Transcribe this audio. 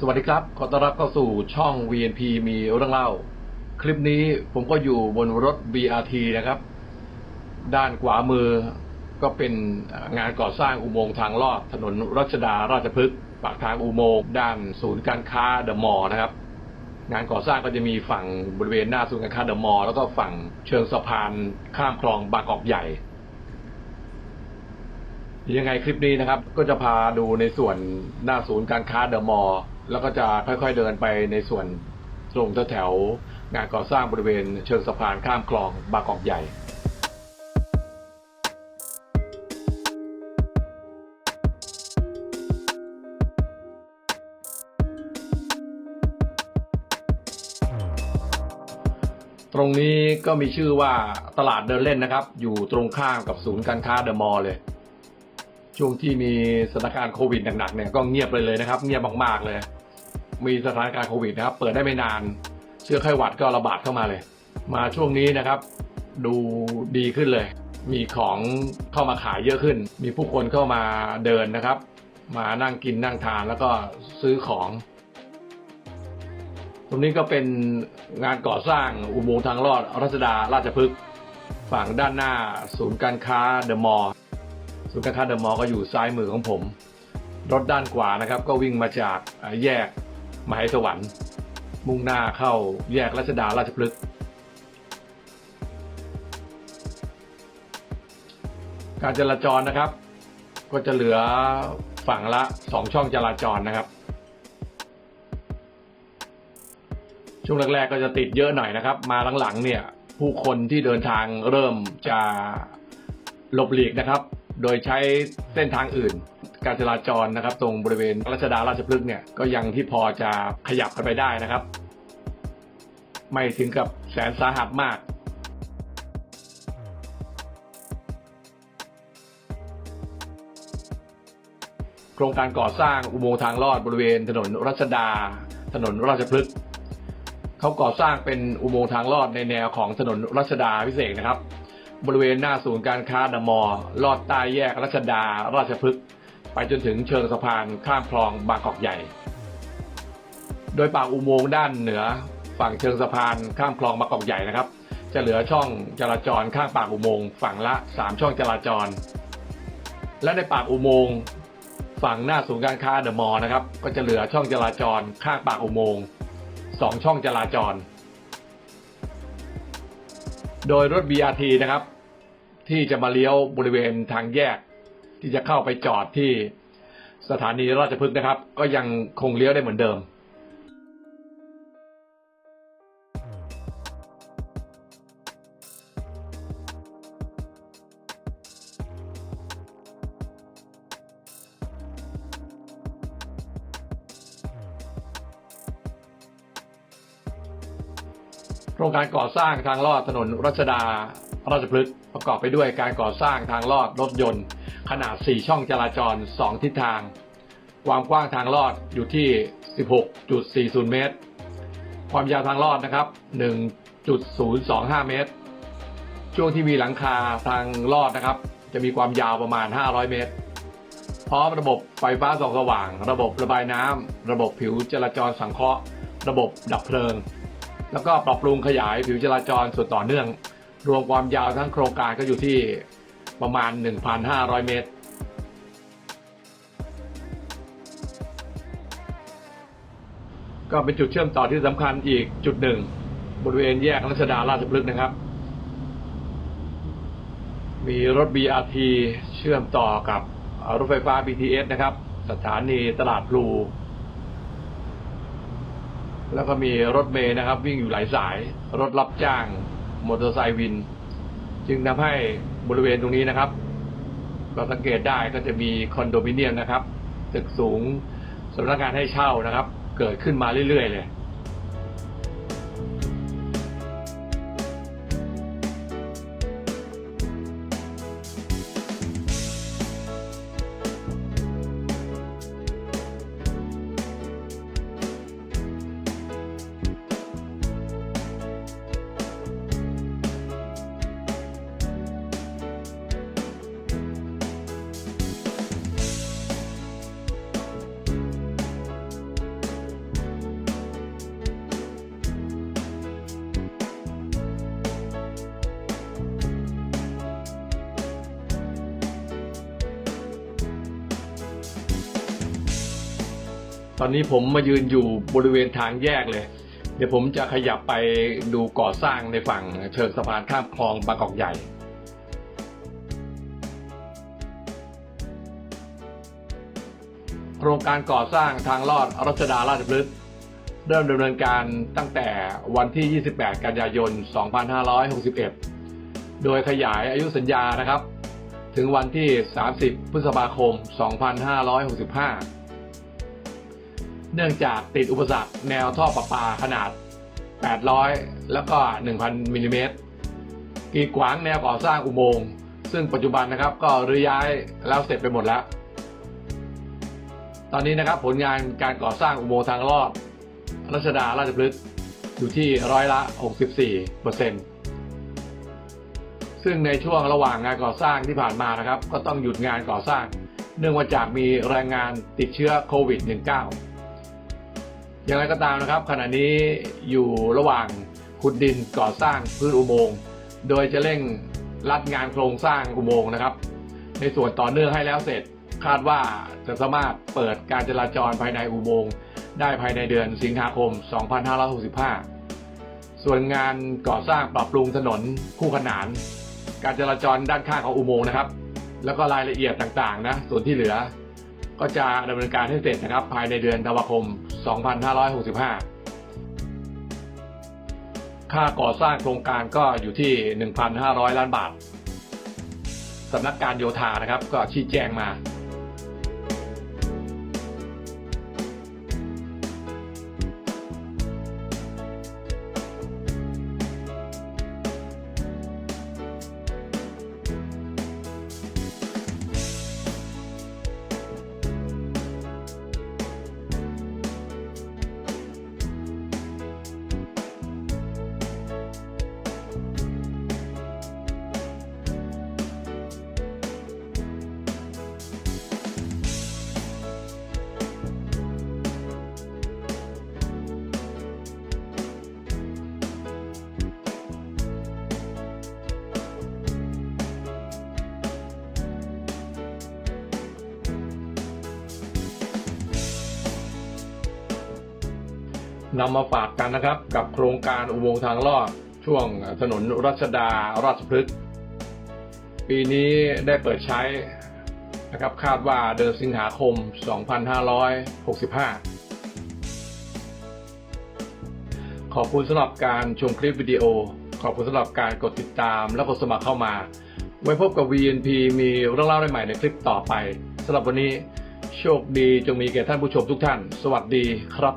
สวัสดีครับ ขอต้อนรับเข้าสู่ช่อง VNP มีเรื่องเล่า คลิปนี้ผมก็อยู่บนรถ BRT นะครับ ด้านขวามือก็เป็นงานก่อสร้างอุโมงค์ทางลอดถนนรัชดาราชพฤกษ์ปากทางอุโมงค์ด้านศูนย์การค้าเดอะมอลล์นะครับ งานก่อสร้างก็จะมีฝั่งบริเวณหน้าศูนย์การค้าเดอะมอลล์แล้วก็ฝั่งเชิงสะพานข้ามคลองบางกอกใหญ่ยังไงคลิปนี้นะครับ ก็จะพาดูในส่วนหน้าศูนย์การค้าเดอะมอลล์ แล้วก็จะค่อยๆเดินไปในส่วนตรงแถวๆงานก่อสร้างบริเวณเชิงสะพานข้ามคลองบางกอกใหญ่ตรงนี้ก็มีชื่อว่าตลาดเดินเล่นนะครับ อยู่ตรงข้ามกับศูนย์การค้าเดอะมอลล์เลย ช่วงที่มีสถานการณ์โควิดหนักๆเนี่ยก็เงียบไปเลยนะครับ เงียบมากๆเลย มีสถานการณ์โควิดนะครับ เปิดได้ไม่นานเชื้อไข้หวัดก็ระบาดเข้ามาเลย มาช่วงนี้นะครับ ดูดีขึ้นเลย มีของเข้ามาขายเยอะขึ้น มีผู้คนเข้ามาเดินนะครับ มานั่งกินนั่งทานแล้วก็ซื้อของ ตรงนี้ก็เป็นงานก่อสร้างอุโมงค์ทางลอดรัชดาราชพฤกษ์ฝั่งด้านหน้าศูนย์การค้าเดอะมอลล์ศูนย์การค้าเดอะมอลล์ก็อยู่ซ้ายมือของผม รถด้านขวานะครับ ก็วิ่งมาจากแยก มหาสวรรค์ มุ่งหน้าเข้าแยกรัชดาราชพฤกษ์การจราจรนะครับ ก็จะเหลือฝั่งละสองช่องจราจรนะครับ ช่วงแรกๆก็จะติดเยอะหน่อยนะครับ มาหลังๆเนี่ย ผู้คนที่เดินทางเริ่มจะหลบหลีกนะครับ โดยใช้เส้นทางอื่น การจราจรนะครับ ตรงบริเวณรัชดาราชพฤกษ์เนี่ยก็ยังที่พอจะขยับกันไปได้นะครับ ไม่ถึงกับแสนสาหัสมากโครงการก่อสร้างอุโมงค์ทางลอดบริเวณถนนรัชดา ถนนราชพฤกษ์เขาก่อสร้างเป็นอุโมงค์ทางลอดในแนวของถนนรัชดาพิเศษนะครับ บริเวณหน้าศูนย์การค้าเดอะมอลล์ลอดใต้แยกรัชดา ราชพฤกษ์ไปจนถึงเชิงสะพานข้ามคลองบางกอกใหญ่ โดยปากอุโมงค์ด้านเหนือฝั่งเชิงสะพานข้ามคลองบางกอกใหญ่นะครับ จะเหลือช่องจราจรข้างปากอุโมงค์ฝั่งละ 3 ช่องจราจร และในปากอุโมงค์ฝั่งหน้าศูนย์การค้าเดอะมอลล์นะครับ ก็จะเหลือช่องจราจรข้างปากอุโมงค์สองช่องจราจร โดยรถ BRT นะครับ ที่จะมาเลี้ยวบริเวณทางแยก ที่จะเข้าไปจอดที่สถานีราชพฤกษ์นะครับ ก็ยังคงเลี้ยวได้เหมือนเดิม โครงการก่อสร้างทางลอดถนนรัชดา ราชพฤกษ์ประกอบไปด้วยการก่อสร้างทางลอดรถยนต์ ขนาด 4 ช่องจราจร 2 ทิศทาง ความกว้างทางลอดอยู่ที่ 16.40 เมตร ความยาวทางลอดนะครับ 1.025 เมตร ช่วงที่มีหลังคาทางลอดนะครับ จะมีความยาวประมาณ 500 เมตร พร้อมระบบไฟฟ้าส่องสว่าง ระบบระบายน้ำระบบผิวจราจรสังเคราะห์ ระบบดับเพลิง แล้วก็ปรับปรุงขยายผิวจราจรส่วนต่อเนื่อง รวมความยาวทั้งโครงการก็อยู่ที่ประมาณ 1,500 เมตร ก็เป็นจุดเชื่อมต่อที่สำคัญอีกจุดหนึ่ง บริเวณแยกรัชดาราชพฤกษ์นะครับ มีรถ BRT เชื่อมต่อกับรถไฟฟ้า BTS นะครับ สถานีตลาดพลู แล้วก็มีรถเมย์นะครับ วิ่งอยู่หลายสาย รถรับจ้าง มอเตอร์ไซค์วิน จึงทำให้บริเวณตรงนี้นะครับ เราสังเกตได้ก็จะมีคอนโดมิเนียมนะครับ ตึกสูงสำนักงานให้เช่านะครับ เกิดขึ้นมาเรื่อยๆเลย ตอนนี้ผมมายืนอยู่บริเวณทางแยกเลย เดี๋ยวผมจะขยับไปดูก่อสร้างในฝั่งเชิงสะพานข้ามคลองบางกอกใหญ่โครงการก่อสร้างทางลอดรัชดาราชพฤกษ์เริ่มดำเนินการตั้งแต่วันที่ 28 กันยายน 2561 โดยขยายอายุสัญญานะครับ ถึงวันที่ 30 พฤษภาคม 2565 เนื่องจากติดอุปสรรคแนวท่อประปาขนาด 800 แล้วก็ 1,000 มิลลิเมตรกีดขวางแนวก่อสร้างอุโมงค์ซึ่งปัจจุบันนะครับก็รื้อย้ายแล้วเสร็จไปหมดแล้ว ตอนนี้นะครับผลงานการก่อสร้างอุโมงค์ทางลอดรัชดาราชพฤกษ์อยู่ที่ร้อยละ 64เปอร์เซ็นต์ซึ่งในช่วงระหว่างงานก่อสร้างที่ผ่านมานะครับ ก็ต้องหยุดงานก่อสร้าง เนื่องมาจากมีแรงงานติดเชื้อโควิด -19 อย่างไรก็ตามนะครับ ขณะนี้อยู่ระหว่างขุดดินก่อสร้างพื้นอุโมงค์โดยจะเร่งรัดงานโครงสร้างอุโมงค์นะครับ ในส่วนต่อเนื่องให้แล้วเสร็จคาดว่าจะสามารถเปิดการจราจรภายในอุโมงค์ได้ภายในเดือนสิงหาคม 2565 ส่วนงานก่อสร้างปรับปรุงถนนคู่ขนาน การจราจรด้านข้างของอุโมงค์นะครับ แล้วก็รายละเอียดต่างๆนะส่วนที่เหลือ ก็จะดำเนินการให้เสร็จนะครับ ภายในเดือนธันวาคม 2565 ค่าก่อสร้างโครงการก็อยู่ที่ 1,500 ล้านบาทสำนักการโยธานะครับ ก็ชี้แจงมา นำมาฝากกันนะครับ กับโครงการอุโมงค์ทางลอดช่วงถนนรัชดาราชพฤกษ์ปีนี้ได้เปิดใช้นะครับคาดว่าเดือนสิงหาคม 2565 ขอบคุณสำหรับการชมคลิปวิดีโอ ขอบคุณสำหรับการกดติดตามและกดสมัครเข้ามา ไว้พบกับ VNP มีเรื่องเล่าใหม่ในคลิปต่อไปสำหรับวันนี้โชคดีจงมีแก่ท่านผู้ชมทุกท่าน สวัสดีครับ